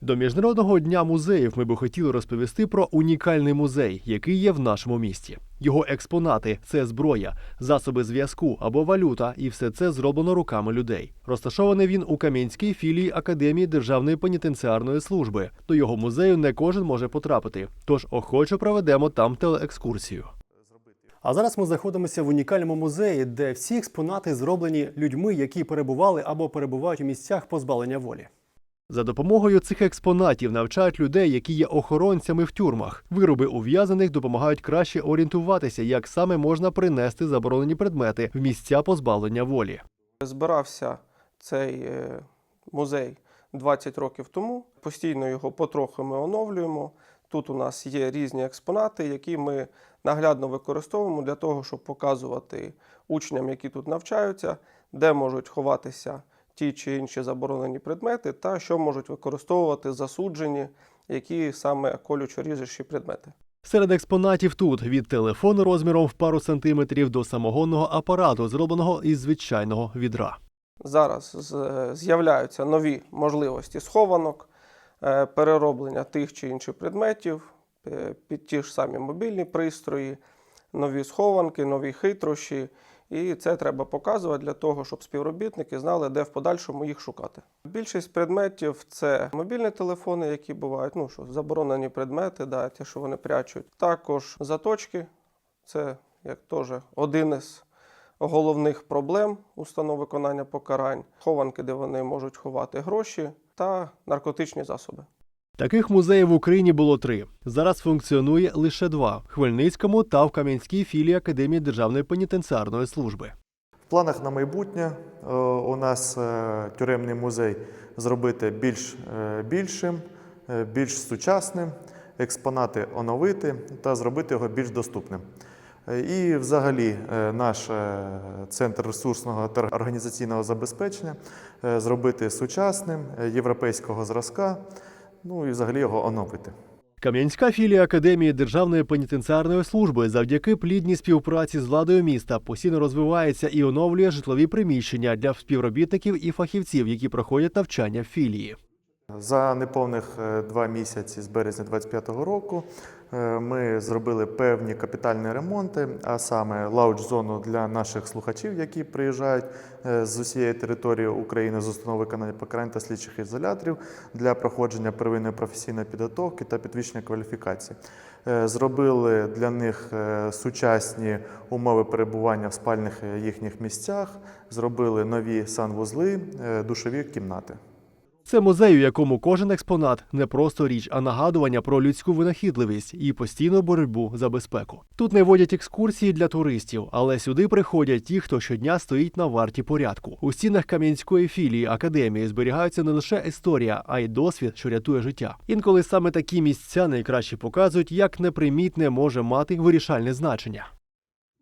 До міжнародного дня музеїв ми би хотіли розповісти про унікальний музей, який є в нашому місті. Його експонати це зброя, засоби зв'язку або валюта, і все це зроблено руками людей. Розташований він у Кам'янській філії Академії Державної пенітенціарної служби. До його музею не кожен може потрапити, тож охоче проведемо там телеекскурсію. А зараз ми знаходимося в унікальному музеї, де всі експонати зроблені людьми, які перебували або перебувають у місцях позбавлення волі. За допомогою цих експонатів навчають людей, які є охоронцями в тюрмах. Вироби ув'язаних допомагають краще орієнтуватися, як саме можна принести заборонені предмети в місця позбавлення волі. Збирався цей е, музей 20 років тому. Постійно його потроху ми оновлюємо. Тут у нас є різні експонати, які ми наглядно використовуємо для того, щоб показувати учням, які тут навчаються, де можуть ховатися ті чи інші заборонені предмети, та що можуть використовувати засуджені, які саме колючо ріжучі предмети. Серед експонатів тут від телефону розміром в пару сантиметрів до самогонного апарату, зробленого із звичайного відра. Зараз з'являються нові можливості схованок, е, перероблення тих чи інших предметів е, під ті ж самі мобільні пристрої, нові схованки, нові хитрощі. І це треба показувати для того, щоб співробітники знали, де в подальшому їх шукати. Більшість предметів це мобільні телефони, які бувають, ну що заборонені предмети, да, ті, що вони прячуть. Також заточки, це як теж один із головних проблем установ виконання покарань, хованки, де вони можуть ховати гроші, та наркотичні засоби. Таких музеїв в Україні було три. Зараз функціонує лише два: Хмельницькому та в Кам'янській філії Академії Державної пенітенціарної служби. В планах на майбутнє е, у нас е, тюремний музей зробити більш е, більшим, більш сучасним, експонати оновити та зробити його більш доступним. І взагалі наш центр ресурсного та організаційного забезпечення зробити сучасним, європейського зразка, ну і взагалі його оновити. Кам'янська філія Академії Державної пенітенціарної служби завдяки плідній співпраці з владою міста постійно розвивається і оновлює житлові приміщення для співробітників і фахівців, які проходять навчання в філії. За неповних е, два місяці з березня 2025 року е, ми зробили певні капітальні ремонти, а саме лаудж-зону для наших слухачів, які приїжджають е, з усієї території України з установ виконання покарань та слідчих ізоляторів для проходження первинної професійної підготовки та підвищення кваліфікації. Зробили для них сучасні умови перебування в спальних їхніх місцях, зробили нові санвузли, душові кімнати. Це музей, у якому кожен експонат не просто річ, а нагадування про людську винахідливість і постійну боротьбу за безпеку. Тут не водять екскурсії для туристів, але сюди приходять ті, хто щодня стоїть на варті порядку. У стінах Кам'янської філії академії зберігаються не лише історія, а й досвід, що рятує життя. Інколи саме такі місця найкраще показують, як непримітне може мати вирішальне значення.